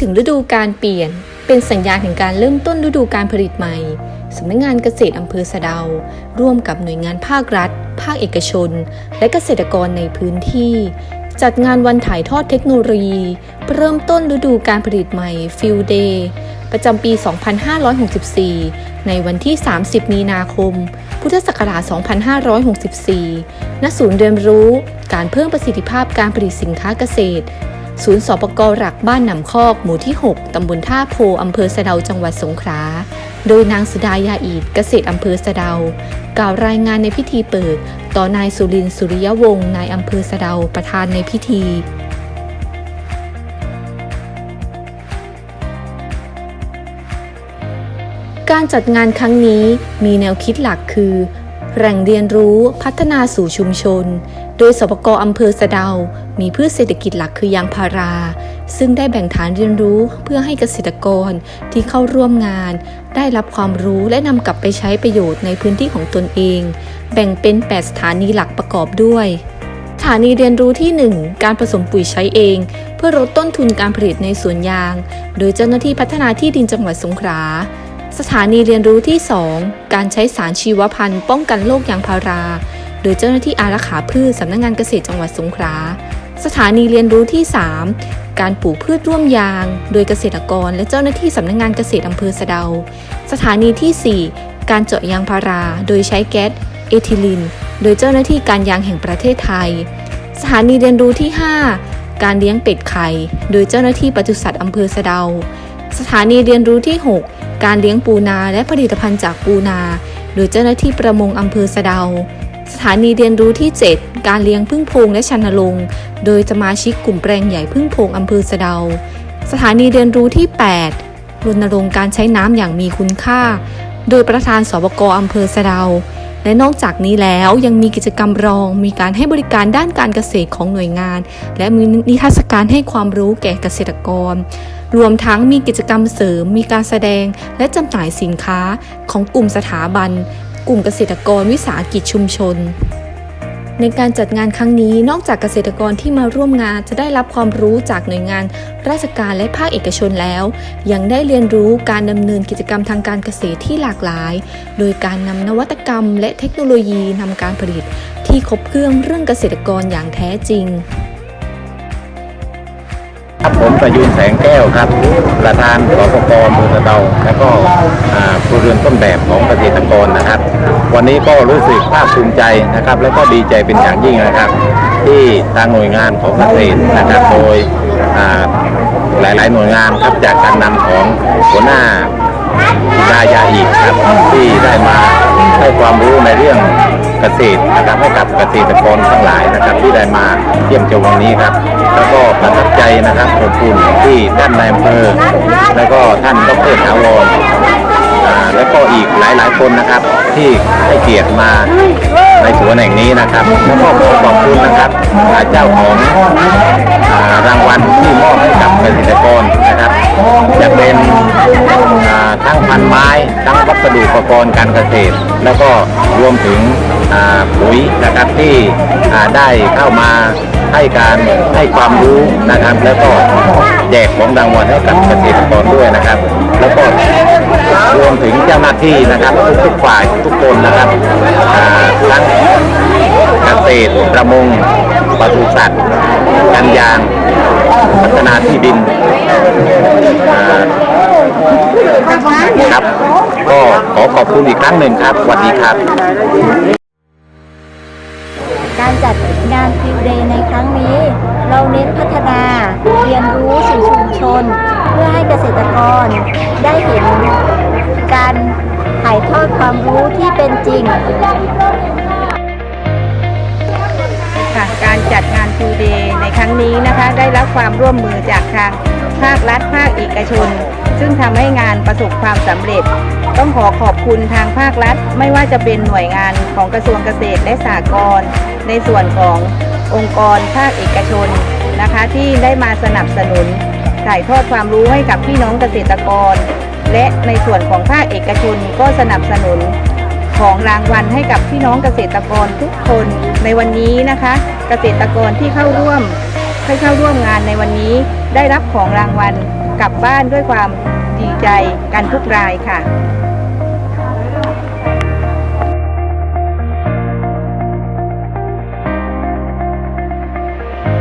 ถึงฤดูการเปลี่ยน เป็นสัญญาณแห่งการเริ่มต้นฤดูการผลิตใหม่สำนักงานเกษตรอำเภอสะเดา ร่วมกับหน่วยงานภาครัฐ ภาคเอกชน และเกษตรกรในพื้นที่ จัดงานวันถ่ายทอดเทคโนโลยี เริ่มต้นฤดูการผลิตใหม่ฟิลเดย์ประจำปี 2564 ในวันที่ 30 มีนาคม พุทธศักราช 2564 ณ ศูนย์เรียนรู้ การเพิ่มประสิทธิภาพการผลิตสินค้าเกษตร ศูนย์สปกหลักบ้านหนำคอกหมู่ที่ 6 ตำบลท่าโพอำเภอสะเดาจังหวัดสงขลา โดยนางสุดายาอีดเกษตรอำเภอสะเดา กล่าวรายงานในพิธีเปิด ต่อนายสุรินทร์สุริยวงศ์นายอำเภอสะเดาประธานในพิธีการจัดงานครั้งนี้มีแนวคิดหลักคือ แหล่งเรียนรู้พัฒนาสู่ชุมชน โดยสปกอำเภอสะเดา มีพืชเศรษฐกิจหลักคือยางพารา ซึ่งได้แบ่งฐานเรียนรู้เพื่อให้เกษตรกรที่เข้าร่วมงาน ได้รับความรู้และนำกลับไปใช้ประโยชน์ในพื้นที่ของตนเอง แบ่งเป็น 8 สถานีหลักประกอบด้วยสถานีเรียนรู้ที่ 1 การผสมปุ๋ยใช้เอง เพื่อลดต้นทุนการผลิตในสวนยาง โดยเจ้าหน้าที่พัฒนาที่ดินจังหวัดสงขลา สถานีเรียนรู้ที่ 2 การใช้สารชีวพันธุ์ป้องกันโรคยางพารา โดยเจ้าหน้าที่อารักขาพืชสำนักงานเกษตรจังหวัดสงขลา สถานีเรียนรู้ที่ 3 การปลูกพืชร่วมยาง โดยเกษตรกรและเจ้าหน้าที่สำนักงานเกษตรอำเภอสะเดา สถานีที่ 4 การเจาะยางพารา โดยใช้แก๊สเอทิลีนโดยเจ้าหน้าที่การยางแห่งประเทศไทย สถานีเรียนรู้ที่ 5 การเลี้ยงเป็ดไข่ โดยเจ้าหน้าที่ปศุสัตว์อำเภอสะเดา สถานีเรียนรู้ที่ 6 การเลี้ยงปูนาและผลิตภัณฑ์จากปูนา โดยเจ้าหน้าที่ประมงอำเภอสะเดา สถานีเรียนรู้ที่ 7 การเลี้ยงพึ่งพงและชันนรงโดยสมาชิกกลุ่มแปลงใหญ่พึ่งพงอำเภอสะเดา สถานีเรียนรู้ที่ 8รณรงค์การใช้น้ำอย่างมีคุณค่า โดยประธานสบกอำเภอสะเดา และนอกจากนี้แล้วยังมีกิจกรรมรอง มีการให้บริการด้านการเกษตรของหน่วยงาน และมีนิทรรศการให้ความรู้แก่เกษตรกร รวมทั้งมีกิจกรรมเสริม มีการแสดง และจำหน่ายสินค้าของกลุ่มสถาบัน กลุ่มเกษตรกรวิสาหกิจชุมชน ในการจัดงานครั้งนี้นอกจากเกษตรกรที่มาร่วมงานจะได้รับความรู้จากหน่วยงาน ราชการและภาคเอกชนแล้ว ยังได้เรียนรู้การดำเนินกิจกรรมทางการเกษตรที่หลากหลาย โดยการนำนวัตกรรม และเทคโนโลยีนำการผลิต ที่ครบเครื่องเรื่องเกษตรกรอย่างแท้จริง ครับผมประยูนแสงแก้วครับ ประธานสปกมือสะเดาและก็อ่าครูเรือนต้นแบบของเกษตรกรนะครับ วันนี้ก็รู้สึกภาคภูมิใจนะครับ และก็ดีใจเป็นอย่างยิ่งนะครับ ที่ทางหน่วยงานของเกษตรนะครับ โดยอ่าหลาย ๆ หน่วยงานครับจากการนำของหัวหน้าดายาอีกครับที่ได้มา ให้ความรู้ในเรื่องเกษตรนะครับให้กับเกษตรกรทั้งหลายนะครับ ที่ได้มาเยี่ยมชมวันนี้ครับ แล้วก็ประทับใจนะครับอบอุ่นที่ท่านนายอำเภอแล้วก็ท่านดรถาวรอ่าแล้วก็อีกหลาย ๆ คนนะครับ ที่ให้เกียรติมาในสวนแห่งนี้นะครับแล้วก็ขอขอบคุณนะครับอ่าเจ้าของ ปกรณ์การเกษตร แล้วก็รวมถึงปุ๋ยนะครับที่ได้เข้ามาให้การให้ความรู้นะครับ แล้วก็แจกของรางวัลให้กับเกษตรกรด้วยนะครับ แล้วก็รวมถึงเจ้าหน้าที่นะครับทุกฝ่ายทุกคนนะครับทั้งเกษตรประมงปศุสัตว์การยางพัฒนาที่ดินอ่า ครับ ก็ขอขอบคุณอีกครั้งหนึ่งครับสวัสดีครับ การจัดงานฟิลเดย์ในครั้งนี้ เราเน้นพัฒนาเรียนรู้สู่ชุมชน เพื่อให้เกษตรกรได้เห็นการถ่ายทอดความรู้ที่เป็นจริงค่ะการจัดงานฟูเดย์ใน ครั้งนี้นะคะ ได้รับความร่วมมือจากทางภาครัฐภาคเอกชน ซึ่งทำให้งานประสบความสำเร็จ ต้องขอขอบคุณทางภาครัฐ ไม่ว่าจะเป็นหน่วยงานของกระทรวงเกษตรและสหกรณ์ในส่วนขององค์กรภาคเอกชนนะคะ ที่ได้มาสนับสนุนถ่ายทอดความรู้ให้กับพี่น้องเกษตรกร และในส่วนของภาคเอกชนก็สนับสนุน ของรางวัลให้กับพี่น้องเกษตรกรทุกคนในวันนี้นะคะ เกษตรกรที่เข้าร่วมให้เข้าร่วมงานในวันนี้ ได้รับของรางวัลกลับบ้านด้วยความดีใจกันทุกรายค่ะ